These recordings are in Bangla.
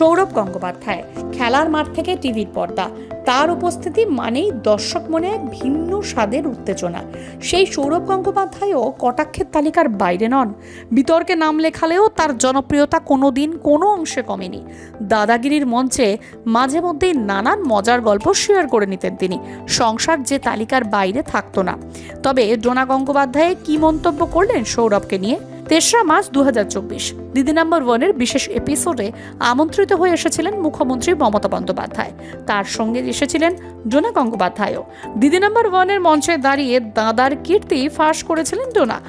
সৌরভ গঙ্গোপাধ্যায়, খেলার মাঠ থেকে টিভির পর্দা। তার উপস্থিতি মানেই দর্শক মনে এক ভিন্ন স্বাদের উত্তেজনা। সেই সৌরভ গঙ্গোপাধ্যায়ও কটাক্ষের তালিকার বাইরে নন। বিতর্কে নাম লেখালেও তার জনপ্রিয়তা কোনো দিন কোনো অংশে কমেনি। দাদাগিরির মঞ্চে মাঝে মধ্যেই নানান মজার গল্প শেয়ার করে নিতেন তিনি। সংসার যে তালিকার বাইরে থাকতো না। তবে ডোনা গঙ্গোপাধ্যায় কি মন্তব্য করলেন সৌরভকে নিয়ে? তেসরা মার্চ দু হাজার চব্বিশ, দিদি নাম্বার ওয়ানের বিশেষ এপিসোডে আমন্ত্রিত হয়ে এসেছিলেন মুখ্যমন্ত্রী মমতা বন্দ্যোপাধ্যায়। তার সঙ্গে এসেছিলেন ডোনা গঙ্গোপাধ্যায়ও। দিদি নাম্বার ওয়ানের মঞ্চে দাঁড়িয়ে দাদার কীর্তি ফাঁস করেছিলেন ডোনা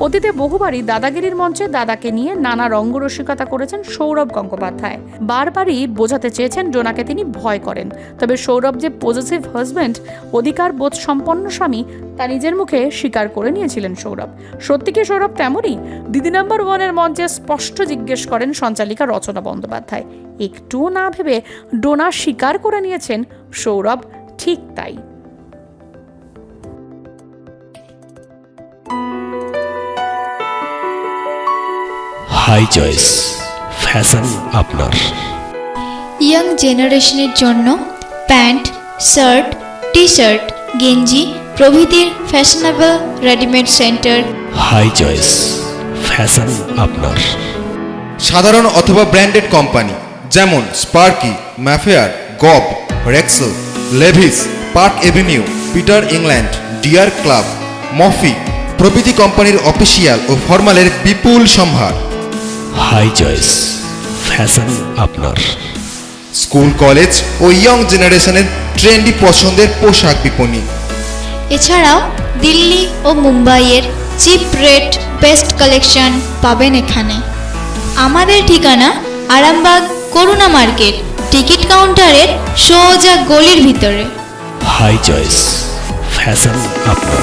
অতীতে বহুবারই দাদাগিরির মঞ্চে দাদাকে নিয়ে নানা রঙ্গরসিকতা করেছেন সৌরভ গঙ্গোপাধ্যায়। বারবারই বোঝাতে চেয়েছেন ডোনাকে তিনি ভয় করেন। তবে সৌরভ যে পজিটিভ হাজব্যান্ড অধিকার বোধ সম্পন্ন স্বামী, তা নিজের মুখে স্বীকার করে নিয়েছিলেন সৌরভ। সত্যি কি সৌরভ তেমনই দিদি নাম্বার ওয়ানের মঞ্চে স্পষ্ট জিজ্ঞেস করেন সঞ্চালিকা রচনা বন্দ্যোপাধ্যায়। একটুও না ভেবে ডোনা স্বীকার করে নিয়েছেন সৌরভ, ঠিক তাই। হাই চয়েস ফ্যাশন আপনার। ইয়াং জেনারেশনের জন্য প্যান্ট শার্ট টি শার্ট গেঞ্জি প্রভৃতির fashionable readymade centre. High choice fashion আপনার। সাধারণ অথবা ব্র্যান্ডেড কোম্পানি যেমন Sparky ম্যাফেয়ার গব Rexel Levi's Park Avenue Peter England Deer Club মফি প্রভৃতি কোম্পানির অফিসিয়াল ও ফর্মালের বিপুল সম্ভার। হাই চয়েস ফ্যাশন আপনার। স্কুল কলেজ ও ইয়ং জেনারেশনের ট্রেন্ডি পছন্দের পোশাক বিপণী। এছাড়াও দিল্লি ও মুম্বাইয়ের চিপ রেট বেস্ট কালেকশন পাবেন এখানে। আমাদের ঠিকানা আরামবাগ করুণা মার্কেট টিকিট কাউন্টারের সোজা গলির ভিতরে। হাই চয়েস ফ্যাশন আপনার।